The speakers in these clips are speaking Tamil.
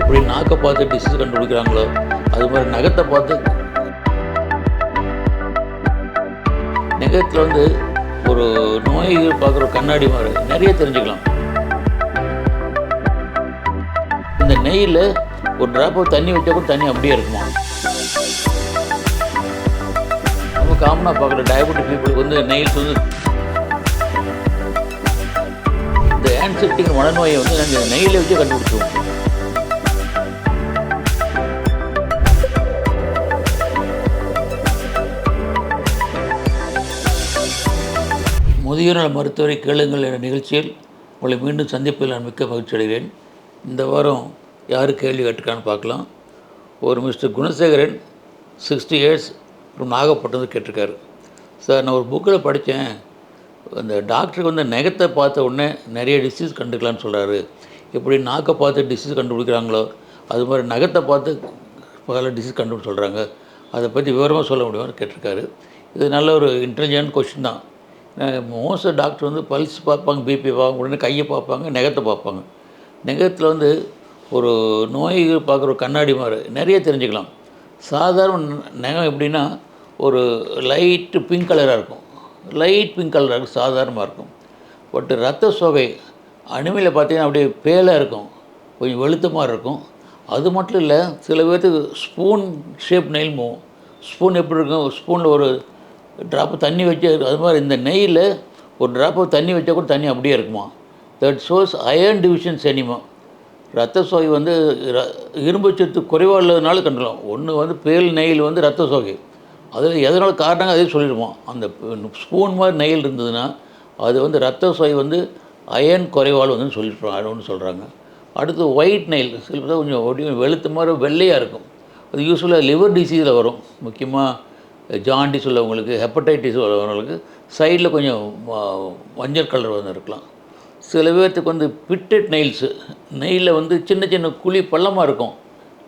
எப்படி நாக்கை பார்த்து டிசீஸ் கண்டுபிடிக்கிறாங்களோ அது மாதிரி நகத்தை பார்த்து நகத்தில் வந்து ஒரு நோய்கள் பார்க்குற கண்ணாடி மாதிரி நிறைய தெரிஞ்சுக்கலாம். இந்த நெய்யில் ஒரு ட்ராப் தண்ணி வச்சா கூட தண்ணி அப்படியே இருக்குமா? நம்ம காமனாக பார்க்குற டயபெட்டிக் பீப்புளுக்கு வந்து நெயில்ஸ் வந்து இந்த ஆன்செப்டிக் மனநோயை வந்து நாங்கள் நெய்யில் வச்சு கண்டுபிடிச்சிருவோம். முதியோர் நல மருத்துவரை கேளுங்கள் என்ற நிகழ்ச்சியில் உங்களை மீண்டும் சந்திப்பில் நான் மிக்க மகிழ்ச்சி அடைகிறேன். இந்த வாரம் யார் கேள்வி கேட்டிருக்கான்னு பார்க்கலாம். ஒரு mister Gunasekaran sixty years from Nagapattinam கேட்டிருக்காரு. சார் நான் ஒரு புக்கில் படித்தேன். அந்த டாக்டருக்கு வந்து நெகத்தை பார்த்த உடனே நிறைய டிசீஸ் கண்டுக்கலாம்னு சொல்கிறாரு எப்படி நாக்கை பார்த்து டிசீஸ் கண்டுபிடிக்கிறாங்களோ அது மாதிரி நகத்தை பார்த்து பல டிசீஸ் கண்டுபிடிச்சு சொல்கிறாங்க அதை பற்றி விவரமாக சொல்ல முடியுமான்னு கேட்டிருக்காரு. இது நல்ல ஒரு இன்டெலிஜென்ட் கொஷின் தான். மோஸ்ட் டாக்டர் வந்து பல்ஸ் பார்ப்பாங்க பிபி பார்ப்பாங்க உடனே கையை பார்ப்பாங்க நெகத்தை பார்ப்பாங்க. நெகத்தில் வந்து ஒரு நோய் பார்க்குற ஒரு கண்ணாடி மாதிரி நிறைய தெரிஞ்சுக்கலாம். சாதாரண நகம் எப்படின்னா ஒரு லைட்டு பிங்க் கலராக இருக்கும். லைட் பிங்க் கலராக இருக்கும் சாதாரணமாக இருக்கும். பட் ரத்த சோகை அனிமையில் பார்த்தீங்கன்னா அப்படியே பேலாக இருக்கும். கொஞ்சம் வெளுத்த மாதிரி இருக்கும். அது மட்டும் இல்லை சில பேர்த்துக்கு ஸ்பூன் ஷேப் நெயில் மூவும் ஸ்பூன் எப்படி இருக்கும் ஸ்பூனில் ஒரு ட்ராப்பு தண்ணி வச்சு அது மாதிரி இந்த நெய்யில் ஒரு ட்ராப்பு தண்ணி வச்சா கூட தண்ணி அப்படியே இருக்குமா? That shows iron deficiency anaemia ரத்த சோகை வந்து ர- இரும்பு சத்து குறைவாக உள்ளதுனால கண்டுலாம் ஒன்று வந்து பேல் நெயில் வந்து ரத்த சோகை. அதில் எதனால் காரணங்க அதே சொல்லிடுவோம் அந்த ஸ்பூன் மாதிரி நெயில் இருந்ததுன்னா அது வந்து ரத்த சோகை வந்து அயன் குறைவால் வந்து சொல்லிட்டு ஒன்று சொல்கிறாங்க அடுத்து ஒயிட் நெயில் சில பேர் கொஞ்சம் ஒடி- வெளுத்த மாதிரி வெள்ளையாக இருக்கும். அது யூஸ்வலாக லிவர் டிசீஸில் வரும். முக்கியமாக ஜாண்டிஸ் உள்ளவங்களுக்கு ஹெப்படைட்டிஸ் உள்ளவங்களுக்கு சைடில் கொஞ்சம் மஞ்சள் கலர் வந்து இருக்கலாம். சில பேர்த்துக்கு வந்து பிட்டட் நெயில்ஸு. நெயிலில் வந்து சின்ன சின்ன குழி பள்ளமாக இருக்கும்.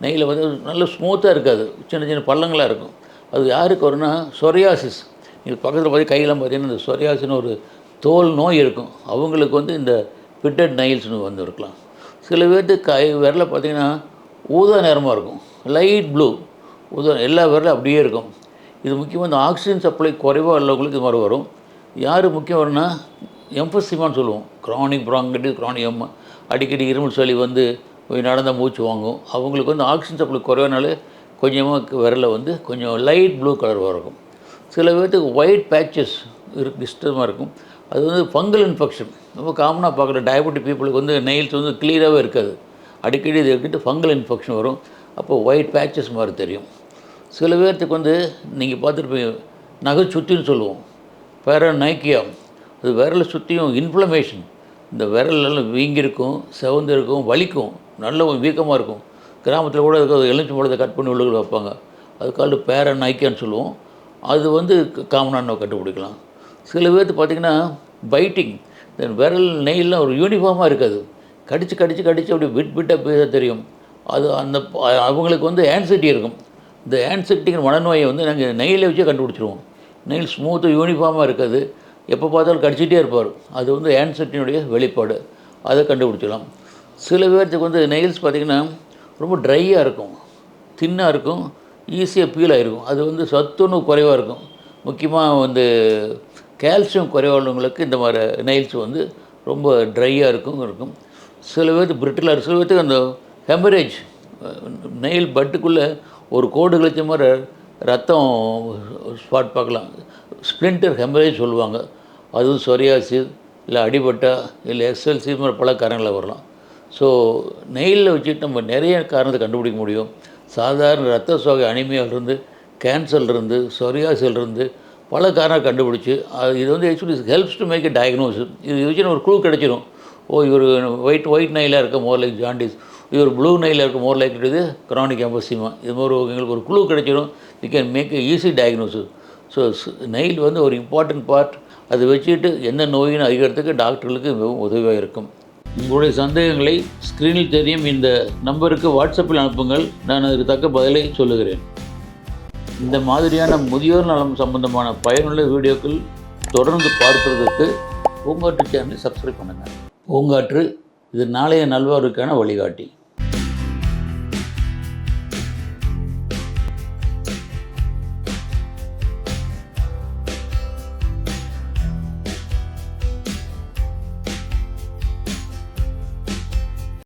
நெய்யில் வந்து நல்ல ஸ்மூத்தாக இருக்காது. சின்ன சின்ன பள்ளங்களாக இருக்கும். அது யாருக்கு வரும்னா சொரியாசிஸ். நீங்கள் பக்கத்தில் பார்த்து கையெல்லாம் பார்த்தீங்கன்னா இந்த சொரியாசின்னு ஒரு தோல் நோய் இருக்கும். அவங்களுக்கு வந்து இந்த பிட்டட் நெயில்ஸ்னு வந்து இருக்கலாம். சில பேர்த்து கை விரல பார்த்திங்கன்னா ஊதா நிறமாக இருக்கும். Light blue. ஊதா எல்லா விரலும் அப்படியே இருக்கும். இது முக்கியமாக இந்த ஆக்சிஜன் சப்ளை குறைவாக உள்ளவங்களுக்கு இது மாதிரி வரும். யார் முக்கியம் வரும்னா எம்பசிமான்னு சொல்லுவோம். க்ரானிக் ப்ராங்கட்டி க்ரானிக் எம் அடிக்கடி இருமல் சளி வந்து கொஞ்சம் நடந்தால் மூச்சு வாங்கும். அவங்களுக்கு வந்து ஆக்சிஜன் சப்ளை குறைவானால கொஞ்சமாக விரலில் வந்து கொஞ்சம் லைட் ப்ளூ கலர் இருக்கும். சில பேர்த்துக்கு ஒயிட் பேச்சஸ் இருக்கு டிஸ்டர்பாக இருக்கும். அது வந்து ஃபங்கல் இன்ஃபெக்ஷன் ரொம்ப காமனாக பார்க்குற டயபெட்டிக் பீப்புளுக்கு வந்து நெயில்ஸ் வந்து கிளியராகவே இருக்காது. அடிக்கடி இது இருக்கிட்டு ஃபங்கல் இன்ஃபெக்ஷன் வரும். அப்போ ஒயிட் பேச்சஸ் மாதிரி தெரியும். சில பேர்த்துக்கு வந்து நீங்கள் பார்த்துருப்பீங்க நகை சுத்தின்னு சொல்லுவோம். பேர நைக்கியா அது விரலை சுற்றியும் இன்ஃப்ளமேஷன் இந்த விரல் எல்லாம் வீங்கியிருக்கும் செவந்து இருக்கும் வலிக்கும். நல்ல வீக்கமாக இருக்கும். கிராமத்தில் கூட இருக்க எலுமிச்சம் பழத்தை கட் பண்ணி உள்ளுக்குள்ள வைப்பாங்க. அது கால்டு பேர நைக்கியான்னு சொல்லுவோம். அது வந்து காமனாக கண்டுபிடிக்கலாம். சில பேர்த்து பார்த்திங்கன்னா பைட்டிங் இந்த விரல் நெய்லாம் ஒரு யூனிஃபார்மாக இருக்காது. கடிச்சு கடிச்சு கடிச்சு அப்படி பிட் பிட்டாக பேச தெரியும். அது அந்த அவங்களுக்கு வந்து ஆன்சைட்டி இருக்கும். இந்த ஆன்சைட்டிங்கிற மனநோயை வந்து நாங்கள் நெயிலை வச்சே கண்டுபிடிச்சிருவோம். நெயில் ஸ்மூத்து யூனிஃபார்மாக இருக்காது. எப்போ பார்த்தாலும் கடிச்சிட்டே இருப்பார். அது வந்து ஆன்சைட்டினுடைய வெளிப்பாடு. அதை கண்டுபிடிச்சிடலாம். சில பேர்த்துக்கு வந்து நெயில்ஸ் பார்த்திங்கன்னா ரொம்ப ட்ரையாக இருக்கும். தின்னாக இருக்கும். ஈஸியாக பீல் ஆகிருக்கும் அது வந்து சத்துணவு குறைவாக இருக்கும். முக்கியமாக வந்து கால்சியம் குறைவானவங்களுக்கு இந்த மாதிரி நெயில்ஸ் வந்து ரொம்ப ட்ரையாக இருக்கும் இருக்கும். சில பேர்த்து பிரிட்டிலாக இருக்கும். சில பேர்த்துக்கு அந்த ஹெமரேஜ் நெயில் பட்டுக்குள்ளே ஒரு கோடு கழிச்ச மாதிரி ரத்தம் ஸ்பாட் பார்க்கலாம். ஸ்ப்ளிண்டர் ஹெமரேஜ் சொல்லுவாங்க. அதுவும் சொரியாசிஸ் இல்லை அடிபட்டா இல்லை எஸ்எல்சி மாதிரி பல காரணங்களில் வரலாம். ஸோ நெயிலில் வச்சுட்டு நம்ம நிறைய காரணத்தை கண்டுபிடிக்க முடியும். சாதாரண ரத்த சோகை அனிமையாலிருந்து கேன்சர்லேருந்து சொரியாசிலிருந்து பல காரணம் கண்டுபிடிச்சி அது இது வந்து actually helps to make a diagnosis இது வச்சு ஒரு குழு கிடைச்சிரும். ஓ இவர் ஒயிட் ஒயிட் நைலாக இருக்க மோர் லைக் இது இவர் ப்ளூ நைல இருக்க மோர் லைக் இது கிரானிக் எம்பசிமா இது மாதிரி எங்களுக்கு ஒரு குழு கிடைச்சிடும் we can make a easy diagnosis so nail வந்து ஒரு இம்பார்ட்டன்ட் பார்ட் அதை வச்சுட்டு எந்த நோயின்னு அறிகிறதுக்கு டாக்டர்களுக்கு மிகவும் உதவியாக இருக்கும். உங்களுடைய சந்தேகங்களை ஸ்க்ரீனில் தெரியும். இந்த நம்பருக்கு வாட்ஸ்அப்பில் அனுப்புங்கள். நான் அதுக்கு தக்க பதிலை சொல்லுகிறேன். இந்த மாதிரியான முதியோர் நலம் சம்பந்தமான பயனுள்ள வீடியோக்கள் தொடர்ந்து பார்ப்பதற்கு பூங்காற்று சேனலை சப்ஸ்கிரைப் பண்ணுங்கள் பூங்காற்று இது நாளைய நல்வாருக்கான வழிகாட்டி.